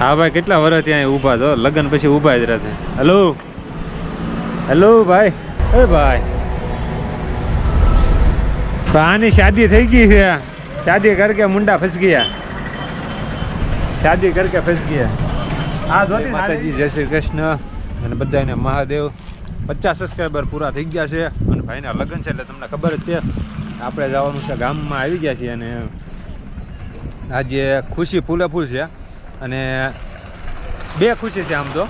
હા ભાઈ કેટલા વર્ષ ત્યાં ઊભા છો? લગ્ન પછી ઊભા જ રહેશે. હેલો હેલો ભાઈ? એ ભાઈ. આની શાદી થઈ ગઈ છે. શાદી કરકે મુંડા ફસ ગયા. શાદી કરકે ફસ ગયા. આ જોતી માતાજી જય શ્રી કૃષ્ણ. અને બધાને મહાદેવ. પચાસ સબસ્ક્રાઈબર પૂરા થઈ ગયા છે. અને ભાઈના લગ્ન છે એટલે તમને ખબર જ છે. આપણે જવાનું છે ગામમાં આવી ગયા છીએ અને આજે ખુશી ફૂલે ફૂલ છે. અને બે ખુશી છે આમ તો.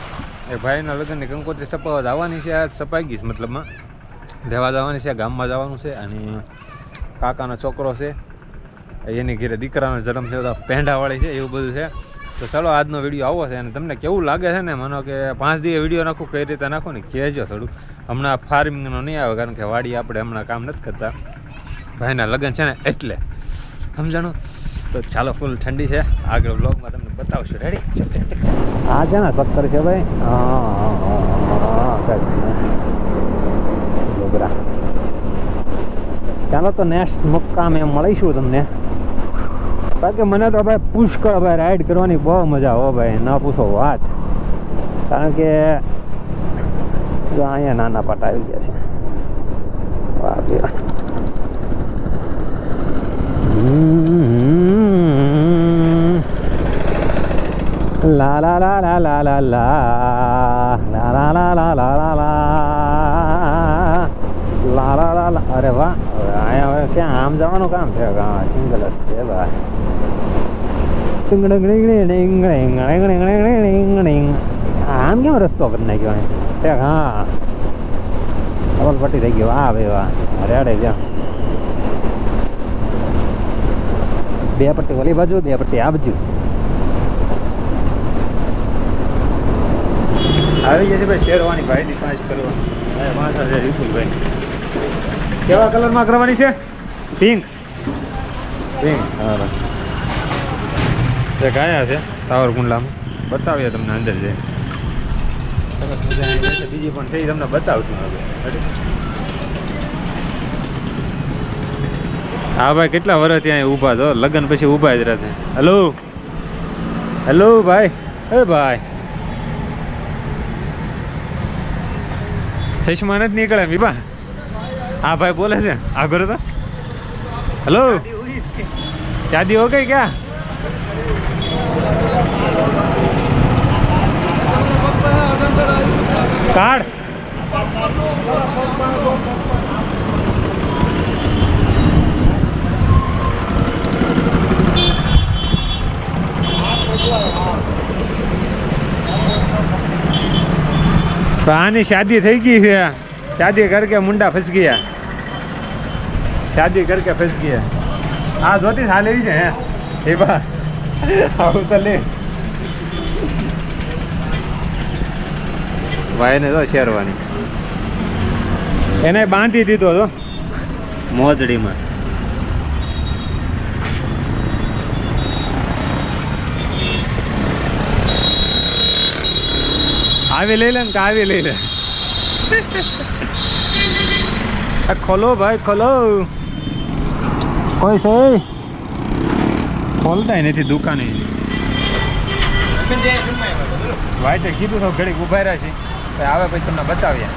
એ ભાઈના લગ્નની કંકોત્રી સપાવા જવાની છે, આ સપાઈ ગઈ મતલબમાં. લેવા જવાની છે, ગામમાં જવાનું છે અને કાકાનો છોકરો છે. એની ઘરે દીકરાનો જન્મ થયો તો પેંડાવાળી છે, એવું બધું છે. તો ચાલો આજનો વીડિયો આવો છે અને તમને કેવું લાગે છે ને, માનો કે પાંચ દિવસ વીડિયો નાખું, કઈ રીતે નાખો ને કહેજો થોડું. હમણાં ફાર્મિંગનો નહીં આવે, કારણ કે વાડી આપણે હમણાં કામ નથી કરતા. ભાઈના લગ્ન છે ને એટલે. સમજાણું? તો ચાલો ફૂલ ઠંડી છે. આગળ બ્લોગમાં તમને બતાવશું. રેડી આ છે ને સત્તર છે ભાઈ? જોગરા ચાલો તો નેક્સ્ટ મુક્કામ એમ મળીશું તમને. કારણ કે મને તો ભાઈ પુષ્કળ ભાઈ રાઈડ કરવાની બહુ મજા હો ભાઈ. ન પૂછો વાત. કારણ કે અહીંયા નાના પાટા આવી ગયા છે. વાહ. La લા લા લા લા લા લા લા લા લા લા લા લા લા લા લા લા અરે વાહ અહીંયા હવે ક્યાં આમ જવાનું કામ છે હા સિંગલ જ છે ભાઈ આમ કેમ રસ્તો કરી નાખ્યો ઠેક હા ડબલ પટ્ટી થઈ ગયો વાહ ભાઈ વાહ રેડે જા બે પટ્ટી ઓલી બાજુ બે પટ્ટી આ બાજુ. આવી જશે ભાઈ શેરવાની ભાઈની પાંચ કરવાની. પાંચ હજાર વિપુલભાઈ કેવા કલરમાં કરવાની છે? પિંક. પિંક હા તે કાયા છે સાવરકુંડલામાં. બતાવીએ તમને અંદર જઈ બીજી પણ થઈ તમને બતાવશું હવે. હા ભાઈ, કેટલા વર્ષ ત્યાં ઊભા છો? લગ્ન પછી ઊભા જ રહેશે. હેલો હેલો ભાઈ? એ ભાઈ. ચશ્મા નથી નીકળે બીબા હા ભાઈ, બોલે છે. આગળ તો? હેલો શાદી હો ગઈ ક્યાં? કાર્ડ તો આની શાદી થઈ ગઈ છે. શાદી કરકે મુંડા ફસ ગયા. શાદી કરકે ફસ ગયા. આ જોતી હાલ એવી છે, હે. એ બા, આવું તો લે. ભાઈને તો શેરવાની. એને બાંધી દીધો હતો મોજડીમાં. આવી લઈ લે ને કે આવી લઈ લે. આ ખોલો ભાઈ ખોલો. કોઈ છે? ખોલતાય નથી દુકાને. વાઈટે કીધું તો ઘડીક ઊભા રહ્યા છે. આવે પછી તમને બતાવ્યા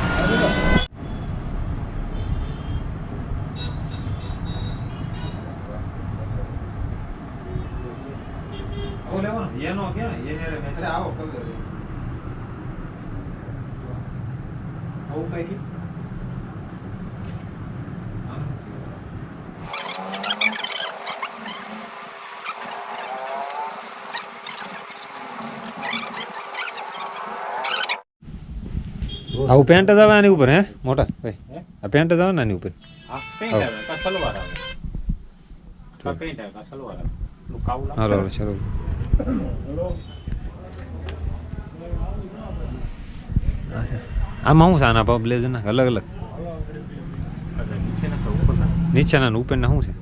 એનો કે એને આવો કલર આવું કઈ આવું પેન્ટ જ આવે આની ઉપર હે? મોટા ભાઈ. આ પેન્ટ જ આવે ને આની ઉપર? હા પેન્ટ આવે આમાં શું છે? આના પાપ બ્લેઝરના અલગ અલગ. નીચેના ઉપરના. શું છે?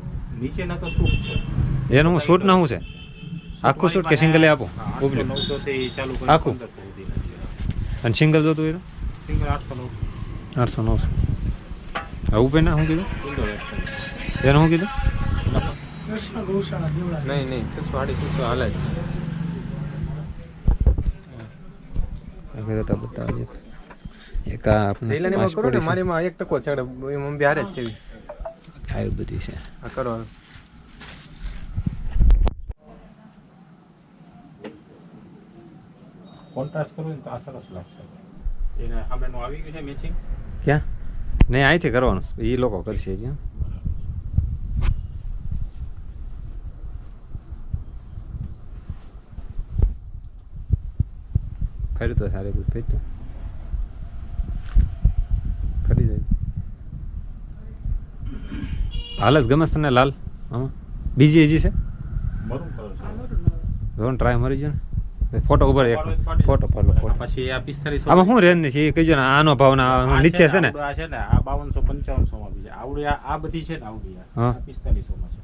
નીચેના એનું હું સૂટના શું છે? આખું સૂટ કે સિંગલે આપો? આખું? અને સિંગલ જોતું એનું સિંગલ આઠસો નવ આઠસો નવસો. આવું પેના શું કીધું? એનું શું કીધું? નહીં નહીં. છસો સાડી છસો હાલે જ છે. બતાવજો એક આપણે. મારી માં એક ટકો ચડે મમ્મી હારે જ છે. આવી બધી છે. કરો કોન્ટ્રાસ્ટ કરવું તો આ સરસ લાગશે. એને સામેનું આવી ગયું છે મેચિંગ ક્યાં? નહીં અહીંથી કરવાનું. એ લોકો કરશે હજી. હં. તો સારી બધું ફરી તો ફરી જાય હાલ જ ગમે છે તને લાલ? હા બીજી હજી છે? કલર ટ્રાય મરી ગયો ને. ફોટો ઉપર એક ફોટો પાડો ફોટો પછી આ પિસ્તાલીસ આમાં શું રેન્જ છે? એ કહીજો ને આનો ભાવ ના નીચે છે ને આ છે ને આ બાવનસો પંચાવનસો માં આવડી આ બધી છે ને આવડી હા. પિસ્તાલીસો માં છે.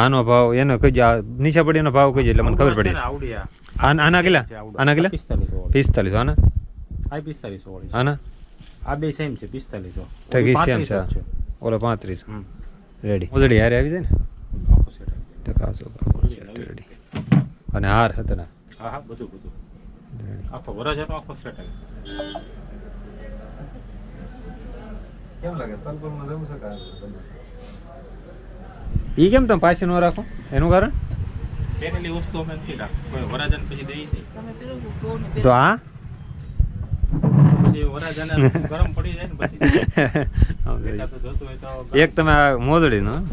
આનો ભાવ એનો કહીજો આ નીચે પડી એનો ભાવ કહીજો એટલે મને ખબર પડી. આવડી આના કેટલા? આના કેટલા? પિસ્તાલીસો. પિસ્તાલીસ આના? આ પિસ્તાલીસો વાળી આના? આ બે સેમ છે પિસ્તાલીસો. ટકી સેમ છે. ઓલો પાંત્રીસ. હમ. રેડી મોદડી હારે આવી જાય ને? આખો જાય. ટકાસો રેડી અને હાર હતા ને હા હા બધું બધું. આખો વરાજાનો આખો સેટ આવી કેમ લાગે? તલપલમાં જવું છે કેમ તમે પાછી ન રાખો? એનું કારણ? પહેરેલી વસ્તુ અમે નથી રાખો. વરાજન પછી દઈ છે. તો આ પછી વરાજાને ગરમ પડી જાય ને પછી એકાદું જોતું હોય તો એક તમે મોદડી નો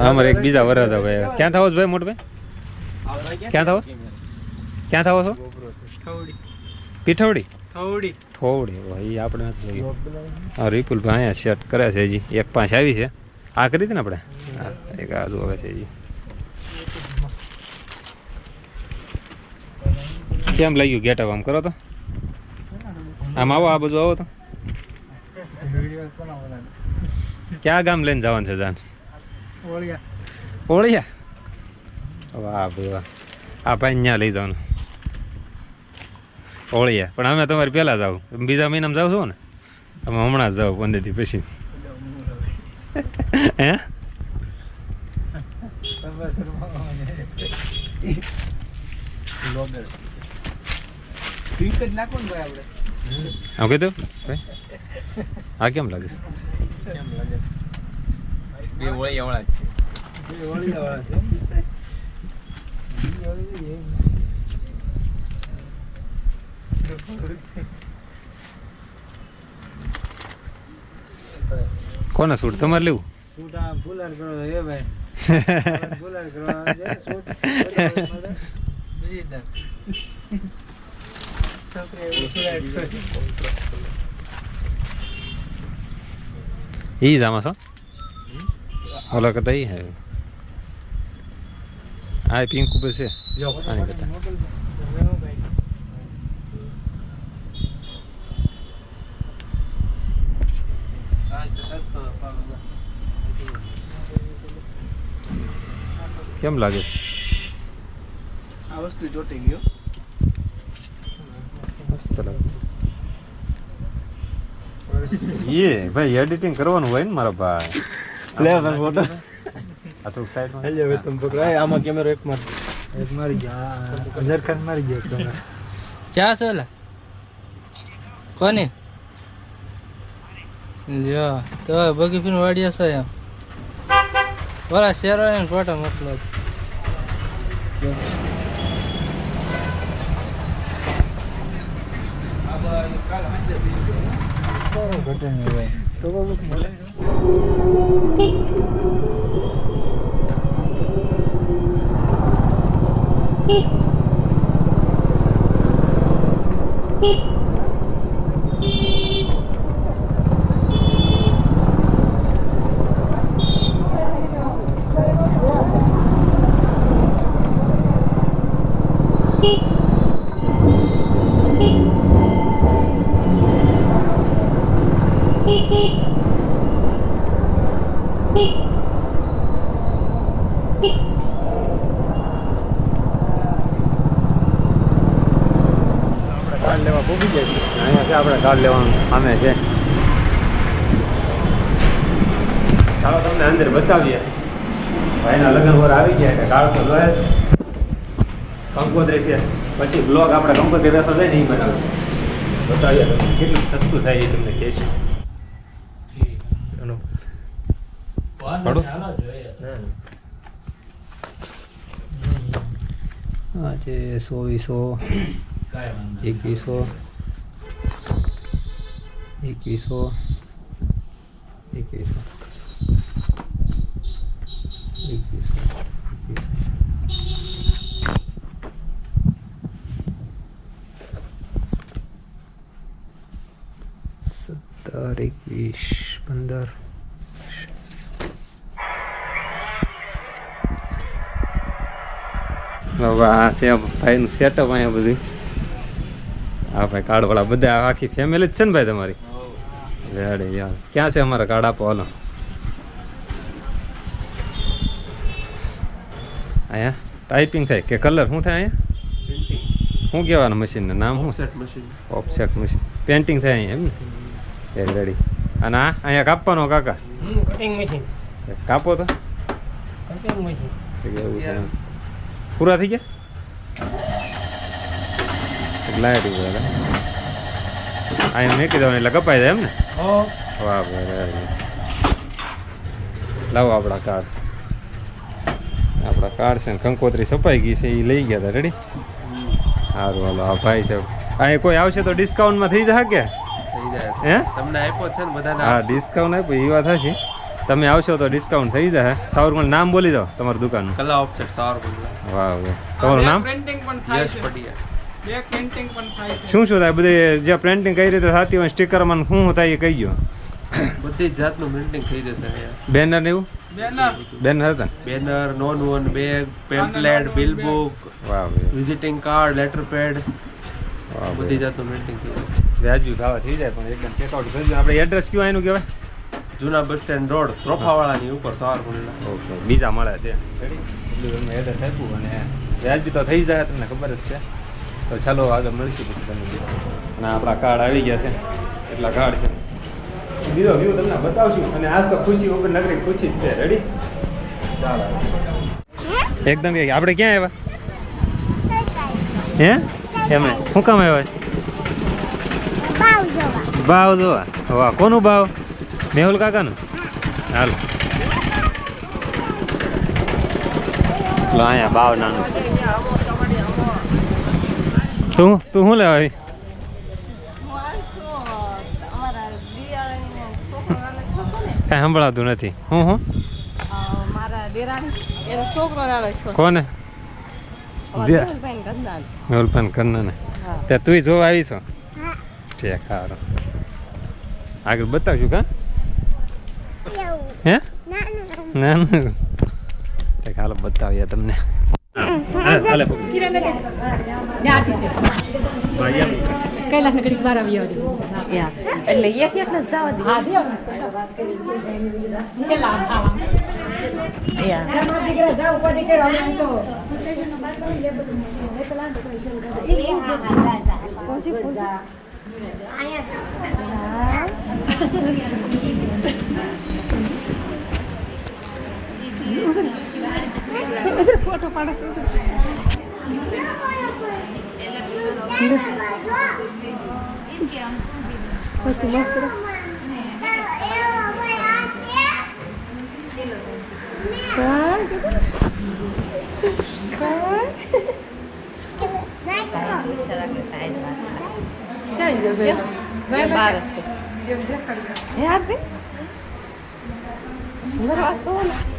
અમારે એક બીજા વરરાજા ભાઈ. ક્યાં થાવો છો ભાઈ મોટો ભાઈ? ક્યાં? થાવો ક્યાં થાવો છો. પીઠવડી. થોડી. થોડી ભાઈ આપણે નથી જોયું હા વિપુલભાઈ અહીંયા સેટ કરે છે હજી. એક પાંચ આવી છે. આ કરી હતી ને આપણે? હા એક આ જો છે હજી. કેમ લાગ્યું ગેટ આમ કરો તો? આમ આવો આ બાજુ આવો તો. ક્યાં ગામ લઈને જવાનું છે જાન? ઓળિયા. વાહ ભાઈ વાહ. આ ભાઈ અહીંયા લઈ જવાનું. ઓળિયા પણ અમે તમારે પહેલાં જાવ બીજા મહિનામાં જાવ છો ને? અમે હમણાં જ જાઓ પંદર પછી. હે? નાખો ને ભાઈ આપણે. કીધું? ભાઈ? આ કેમ લાગે બે જ બે છે. કોને સૂટ? તમારે લેવું? છૂટા ફુલાર કરો એ ભાઈ. ફુલાર બીજી દર ઈ જ છો? ઓલા કરતા ઈ હે. આ પિંક ઉપર છે. આની કરતા. કેમ લાગે છે? આ વસ્તુ જોટી ગયો. મસ્ત લાગે. એ ભાઈ એડિટિંગ કરવાનું હોય ને મારા ભાઈ. લે ભાઈ ફોટો આ તો સાઈડમાં લે હવે તમે પકડાય. આમાં કેમેરો એક માર એક મારી ગયો. હજાર ખાન મારી ગયો કેમેરો ક્યાં છે ઓલા કોની? જો તો બગીફીન વાડીએ છે એમ. બરા શેરો ને ફોટો મતલબ. Beep. કાર્ડ લેવા પૂકી જાય છે. અહીંયા છે આપણે કાર્ડ લેવાનું સામે છે. ચાલો તમને અંદર બતાવીએ. ભાઈના લગ્ન વર આવી ગયા એટલે કાર્ડ તો જોયે કંકોત્રી છે. પછી બ્લોગ આપણે કંકોત્રી રસો જાય ને એ બનાવે બતાવીએ કેટલું સસ્તું થાય એ તમને કહેશું. ભાડું આ છે ચોવીસો એકવીસો એકવીસો એકવીસો એકવીસો સત્તર એકવીસ પંદર હવે આ છે ભાઈનું સેટઅપ અહીંયા બધું. હા ભાઈ કાર્ડવાળા બધા આખી ફેમિલી જ છે ને ભાઈ તમારી? રેડી યાર. ક્યાં છે અમારા કાર્ડ આપો હાલો. અહીંયા ટાઈપિંગ થાય કે કલર શું થાય અહીંયા? શું કહેવાનું મશીનનું નામ શું? ઓફસેટ મશીન પેન્ટિંગ થાય અહીંયા એમ ને? રેડી અને આ અહીંયા કાપવાનો કાકા? કટિંગ મશીન કાપો તો. કટિંગ મશીન એવું છે. પૂરા થઈ ગયા? લાઈટ ઉપર અહીંયા મેકી દેવાનું એટલે કપાઈ જાય એમ ને? વાહ ભાઈ લાવો આપણા કાર્ડ. આપણા કાર્ડ છે ને કંકોત્રી છપાઈ ગઈ છે એ લઈ ગયા હતા. રેડી સારું હાલો. આ ભાઈ છે. અહીંયા કોઈ આવશે તો ડિસ્કાઉન્ટમાં થઈ જશે કે? થઈ જાય. હે? તમને આપ્યો છે ને બધાને હા ડિસ્કાઉન્ટ આપ્યું એ વાત હશે તમે આવશો તો ડિસ્કાઉન્ટ થઈ જશે. સાવરકુંડ નામ બોલી દો તમારી દુકાનનું. કલા ઓફસેટ સાવરકુંડ વાહ વાહ. તમારું નામ? પ્રિન્ટિંગ પણ થાય યશ છે. પટિયા બે પ્રિન્ટિંગ પણ થાય છે. શું શું થાય? બધી જે પ્રિન્ટિંગ કઈ રીતે થતી હોય સ્ટીકરમાં શું શું થાય એ કહી ગયો બધી જ જાતનું પ્રિન્ટિંગ થઈ જશે બેનર ને એવું? બેનર બેનર હતા? Banner non woven bag pamphlet bill book વાહ વિઝિટિંગ કાર્ડ લેટર પેડ બધી જાતનું પ્રિન્ટિંગ થઈ જશે. ખાવા થઈ જાય પણ એકદમ ચેકઆઉટ કરી આપણે એડ્રેસ કયું એનું કહેવાય? જૂના બસ સ્ટેન્ડ રોડ ત્રોફાવાળાની ઉપર સવાર ખુલ્લા ઓકે બીજા મળે છે. રેડી એટલું તમને એડ્રેસ આપ્યું અને વ્યાજબી તો થઈ જાય તમને ખબર જ છે. તો ચાલો આગળ મળીશું પછી તમને અને આપણા કાર્ડ આવી ગયા છે. એટલા કાર્ડ છે. બીજો વ્યૂ તમને બતાવશું. અને આજ તો ખુશી ઉપર નગરી ખુશી જ છે. રેડી ચાલો. એકદમ કે આપણે ક્યાં આવ્યા? હે? એમને. શું કામ આવ્યા? ભાવ જોવા. વાહ કોનું ભાવ? મેહુલ કાકાનું? હાલ. અહીંયા બાવ નાનું તું તું શું લેવા આવી? કાંઈ સંભળાતું નથી. હું હું? કોને? મેહુલભાઈ કરના ને ત્યાં તું જોવા આવી છો ઠીક સારું આગળ બતાવશું કા? હે? ના ના ઠીક હાલો બતાવીએ તમને. હાલે ભાઈ એમ. કૈલાસ ને ઘડીક વાર આવી આવજો. એટલે એક એક ને જવા દે. હા દેવ છેલ્લા પાડો ક્યાં ગયો બાર હે આરતી મારો આ સોના